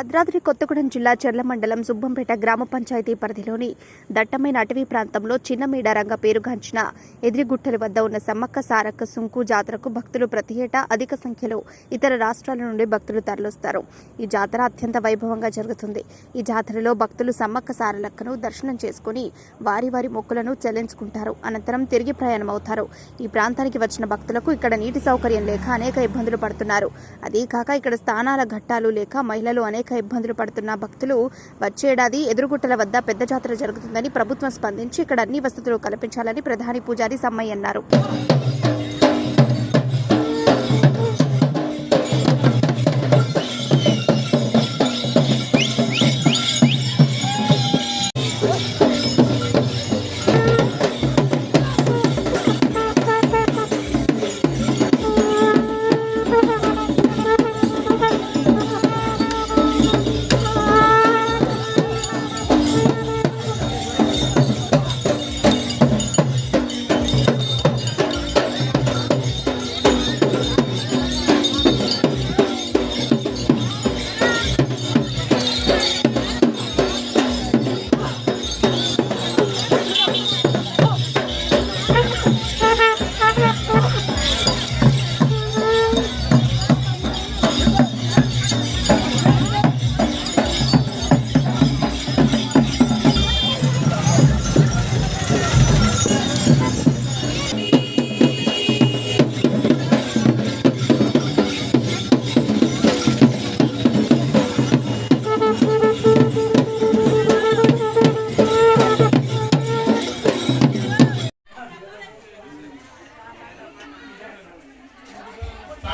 భద్రాద్రి కొత్తగూడెం జిల్లా చెర్ల మండలం సుబ్బంపేట గ్రామ పంచాయతీ పరిధిలోని దట్టమైన అటవీ ప్రాంతంలో చిన్న రంగ పేరుగాంచిన ఎదిరిగుట్టల వద్ద ఉన్న సమ్మక్క సారక్క సుంకు జాతరకు భక్తులు ప్రతి ఏటా అధిక సంఖ్యలో ఇతర రాష్ట్రాల నుండి భక్తులు తరలిస్తారు. ఈ జాతర అత్యంత వైభవంగా జరుగుతుంది. ఈ జాతరలో భక్తులు సమ్మక్క సారలక్కను దర్శనం చేసుకుని వారి వారి మొక్కులను చెల్లించుకుంటారు. అనంతరం తిరిగి ప్రయాణమవుతారు. ఈ ప్రాంతానికి వచ్చిన భక్తులకు ఇక్కడ నీటి సౌకర్యం లేక అనేక ఇబ్బందులు పడుతున్నారు. అదే కాక ఇక్కడ స్థానాల ఘట్టాలు లేక మహిళలు అనేక ఇబ్బందులు పడుతున్న భక్తులు వచ్చేడాది ఎదురుగుట్టల వద్ద పెద్ద జాతర జరుగుతుందని ప్రభుత్వం స్పందించి ఇక్కడ అన్ని వసతులు కల్పించాలని ప్రధాని పూజారి సమ్మయ్య అన్నారు.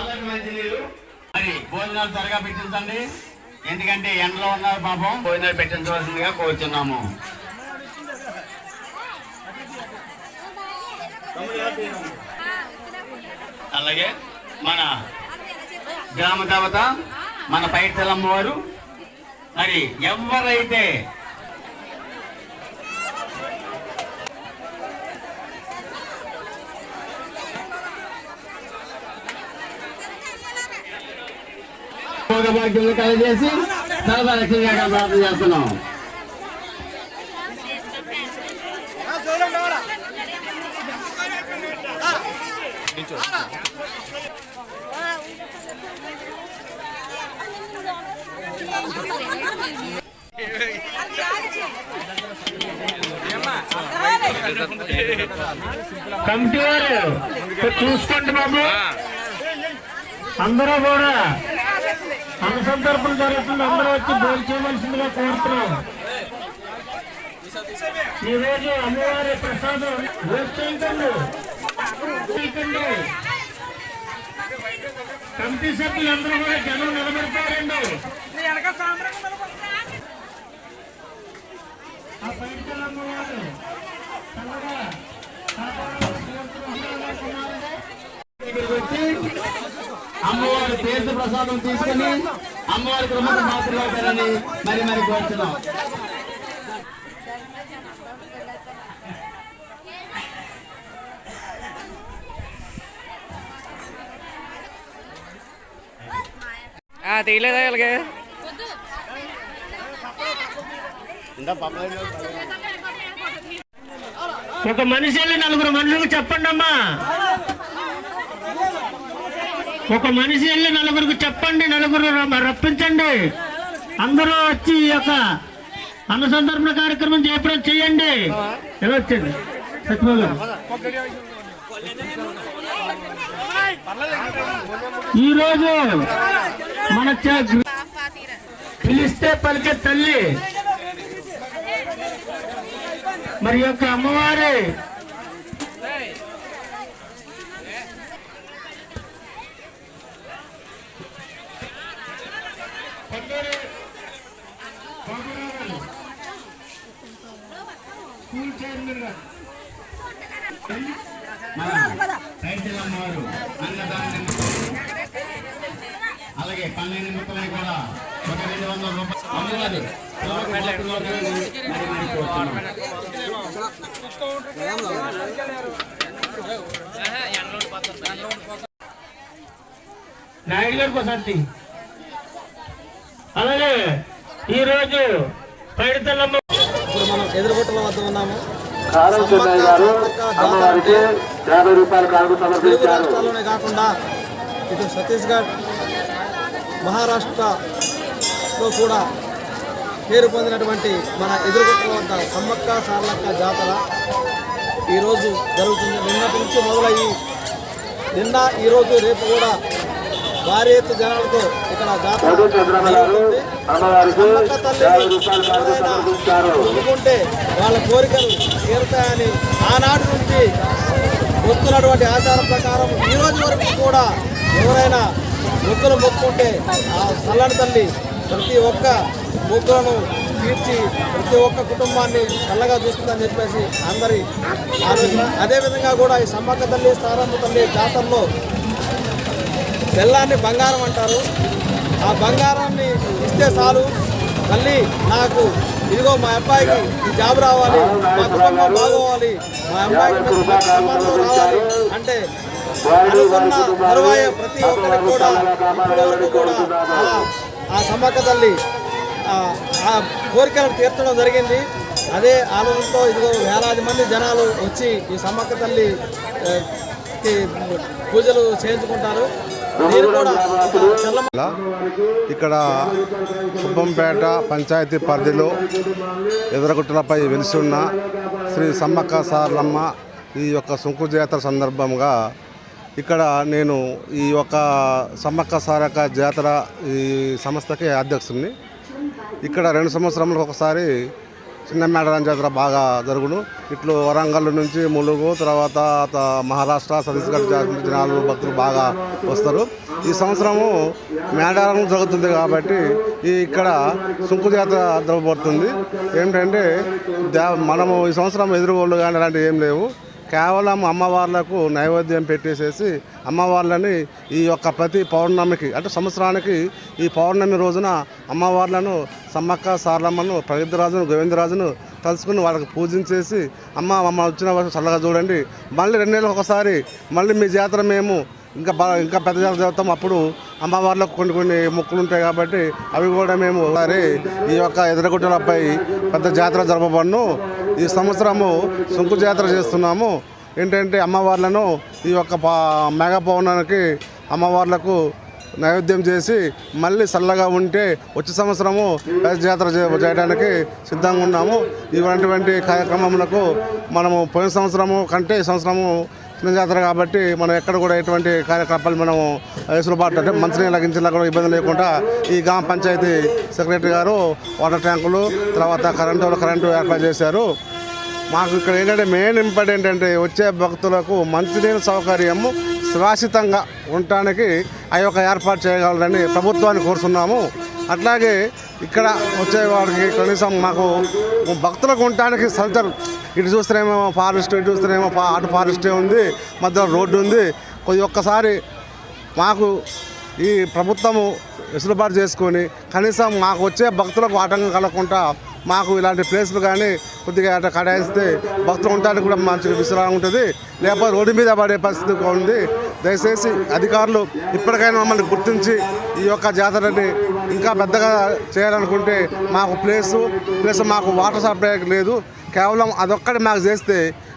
చల్లటి మంచినీళ్ళు మరి భోజనాలు త్వరగా పెట్టించండి. ఎందుకంటే ఎండలో ఉన్నారు పాపం. భోజనాలు పెట్టించవలసిందిగా కోరుతున్నాము అలాగే మన గ్రామ దేవత మన పైటలమ్మ వారు. మరి ఎవరైతే భోగభాగ్యులు కలగజేసి సర్వరక్షణగా ప్రార్థన చేస్తున్నాం. కమిటీ వారు చూసుకోండి బాబు. అందరూ కూడా అనుసంతర్పణ జరుగుతుంది. అందరూ వచ్చి భోజనం చేయవలసిందిగా కోరుతున్నాం. ఈరోజు అమ్మవారి ప్రసాదం వేస్ట్ కమిటీ సభ్యులు అందరూ కూడా జనం నిలబెడతారండి. ఆ బయటికి అమ్మవారు చల్లగా వచ్చి అమ్మవారి తీర్థ ప్రసాదం తీసుకుని అమ్మవారి కృపకు మాత్రలు అవుతారని మరి మరి కోరుతున్నాం. తీయలేదా ఒక మనిషి వెళ్ళి నలుగురు మనుషులకు చెప్పండి అమ్మా ఒక మనిషి వెళ్ళి నలుగురికి చెప్పండి నలుగురు రప్పించండి. అందరూ వచ్చి ఈ యొక్క అనుసంతర్పణ కార్యక్రమం చేపడం చేయండి. ఎలా వచ్చింది ఈరోజు మన పిలిస్తే పలికే తల్లి. మరి యొక్క అమ్మవారి స్కూల్ చైర్మన్ గారు అలాగే పన్నెండు ముక్కలని కూడా ఒక రెండు వందల రూపాయలు నాయుడు గారికి ఒకసారి అలాగే ఈరోజు పైడితల్లమ్మ ఇప్పుడు మనం ఎదురుగుట్టల వద్ద ఉన్నాము. కారం చెన్నై గారు అమ్మవారికి యాభై రూపాయల కానుక తెలుగు సమర్పించారు రాష్ట్రాల్లోనే కాకుండా ఇటు ఛత్తీస్గఢ్ మహారాష్ట్రలో కూడా పేరు పొందినటువంటి మన ఎదురుగుట్టల వద్ద సమ్మక్క సార్లక్క జాతర ఈరోజు జరుగుతుంది. నిన్నటి నుంచి మొదలయ్యి నిన్న ఈరోజు రేపు కూడా భారీ ఎత్తు జనాలతో ఇక్కడ జాతర వాళ్ళ కోరికలు తీరుతాయని ఆనాటి నుంచి వస్తున్నటువంటి ఆచారం ప్రకారం ఈ రోజు వరకు కూడా ఎవరైనా మొక్కులు మొక్కుంటే ఆ చల్లని తల్లి ప్రతి ఒక్క మొక్కులను తీర్చి ప్రతి ఒక్క కుటుంబాన్ని చల్లగా చూస్తుందని చెప్పేసి అందరి ఆలోచన. అదేవిధంగా కూడా ఈ సమ్మక్క తల్లి సారమ్మ తల్లి జాతరలో బెల్లాన్ని బంగారం అంటారు. ఆ బంగారాన్ని ఇస్తే చాలు. మళ్ళీ నాకు ఇదిగో మా అబ్బాయికి ఈ జాబ్ రావాలి. మా కుటుంబం బాగోవాలి. మా అబ్బాయికి సంబంధం రావాలి అంటే అనుకున్న తరువాయ ప్రతి ఒక్కరికి కూడా ఇప్పటివరకు కూడా ఆ- సమ్మక్క తల్లి ఆ- కోరికలను తీర్చడం జరిగింది. అదే ఆలోచనతో ఇదిగో వేలాది మంది జనాలు వచ్చి ఈ సమ్మక్క తల్లి పూజలు చేయించుకుంటారు. ఇక్కడ సుబ్బంపేట పంచాయతీ పరిధిలో ఎదురగుట్టలపై వెలిసి ఉన్న శ్రీ సమ్మక్క సార్లమ్మ ఈ యొక్క సుంకు జాతర సందర్భంగా ఇక్కడ నేను ఈ యొక్క సమ్మక్క సారక్క జాతర ఈ సంస్థకి అధ్యక్షుడిని ఇక్కడ రెండు సంవత్సరములకు ఒకసారి చిన్న మేడరం జాతర బాగా జరుగును. ఇట్లు వరంగల్ నుంచి ములుగు తర్వాత త- మహారాష్ట్ర ఛత్తీస్గఢ్ జాతర జనాలు భక్తులు బాగా వస్తారు. ఈ సంవత్సరము మేడారం జరుగుతుంది కాబట్టి ఈ ఇక్కడ సుంకు జాతర జరగబడుతుంది ఏంటంటే దే- మనము ఈ సంవత్సరం ఎదురుగోళ్ళు కానీ అలాంటివి ఏం లేవు. కేవలం అమ్మవార్లకు నైవేద్యం పెట్టేసేసి అమ్మవార్లని ఈ యొక్క ప్రతి పౌర్ణమికి అంటే సంవత్సరానికి ఈ పౌర్ణమి రోజున అమ్మవార్లను సమ్మక్క సార్లమ్మను ప్రగతిరాజును గోవిందరాజును తలుచుకుని వాళ్ళకి పూజించేసి అమ్మ అమ్మ వచ్చిన వాళ్ళు చల్లగా చూడండి. మళ్ళీ రెండు నెలలకు ఒకసారి మళ్ళీ మీ జాతర మేము ఇంకా బాగా ఇంకా పెద్ద జాతర చదువుతాం అప్పుడు అమ్మవార్లకు కొన్ని కొన్ని మొక్కులు ఉంటాయి కాబట్టి అవి కూడా మేము ఒకసారి ఈ యొక్క ఎదురగుట్టలపై పెద్ద జాతర జరపబడును. ఈ సంవత్సరము సుంకు జాతర చేస్తున్నాము. ఏంటంటే అమ్మవార్లను ఈ యొక్క పా మెగా పౌర్ణానికి అమ్మవార్లకు నైవేద్యం చేసి మళ్ళీ చల్లగా ఉంటే వచ్చే సంవత్సరము పెద్ద జాతర చేయడానికి సిద్ధంగా ఉన్నాము. ఇటువంటి కార్యక్రమములకు మనము పోయిన సంవత్సరము కంటే ఈ సంవత్సరము చిన్న జాతర కాబట్టి మనం ఎక్కడ కూడా ఎటువంటి కార్యకలాపాలు మనం వెసులుబాటు అంటే మంచినీళ్ళు లగించినా కూడా ఇబ్బంది లేకుండా ఈ గ్రామ పంచాయతీ సెక్రటరీ గారు వాటర్ ట్యాంకులు తర్వాత కరెంటు కరెంటు ఏర్పాటు చేశారు. మాకు ఇక్కడ ఏంటంటే మెయిన్ ఇంపార్టెంట్ అంటే వచ్చే భక్తులకు మంచినీళ్ళ సౌకర్యము శాశ్వతంగా ఉండటానికి ఆ యొక్క ఏర్పాటు చేయగలరని ప్రభుత్వాన్ని కోరుతున్నాము. అట్లాగే ఇక్కడ వచ్చేవాడికి కనీసం మాకు భక్తులకు ఉండటానికి సెల్టర్. ఇటు చూస్తేనేమో ఫారెస్ట్ ఇటు చూస్తేనేమో అటు ఫారెస్టే ఉంది మధ్యలో రోడ్డు ఉంది. కొద్ది ఒక్కసారి మాకు ఈ ప్రభుత్వము వెసులుబాటు చేసుకొని కనీసం మాకు వచ్చే భక్తులకు ఆటంకం కలగకుండా మాకు ఇలాంటి ప్లేసులు కానీ కొద్దిగా అట్లా కడాయిస్తే భక్తులు ఉండడానికి కూడా మంచిగా విశ్రాంతి ఉంటుంది. లేకపోతే రోడ్డు మీద పడే పరిస్థితి ఉంది. దయచేసి అధికారులు ఇప్పటికైనా మమ్మల్ని గుర్తించి ఈ యొక్క జాతరని ఇంకా పెద్దగా చేయాలనుకుంటే మాకు ప్లేసు ప్లస్ మాకు వాటర్ సప్లై లేదు. కేవలం అదొక్కటి మాకు చేస్తే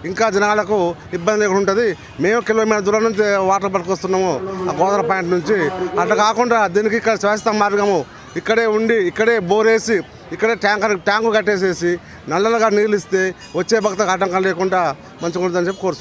ఇంకా జనాలకు ఇబ్బంది లేకుండా ఉంటుంది. మేము కిలోమీటర్ దూరం నుంచి వాటర్ పట్టుకొస్తున్నాము ఆ గోదర పాయింట్ నుంచి. అట్లా కాకుండా దీనికి ఇక్కడ శ్వాస మార్గము ఇక్కడే ఉండి ఇక్కడే బోరేసి ఇక్కడే ట్యాంకర్ ట్యాంకు కట్టేసేసి నల్లలుగా నీళ్ళు ఇస్తే వచ్చే భక్తకు ఆటంకం లేకుండా మంచిగా ఉంటుందని చెప్పి కోరుతున్నాం.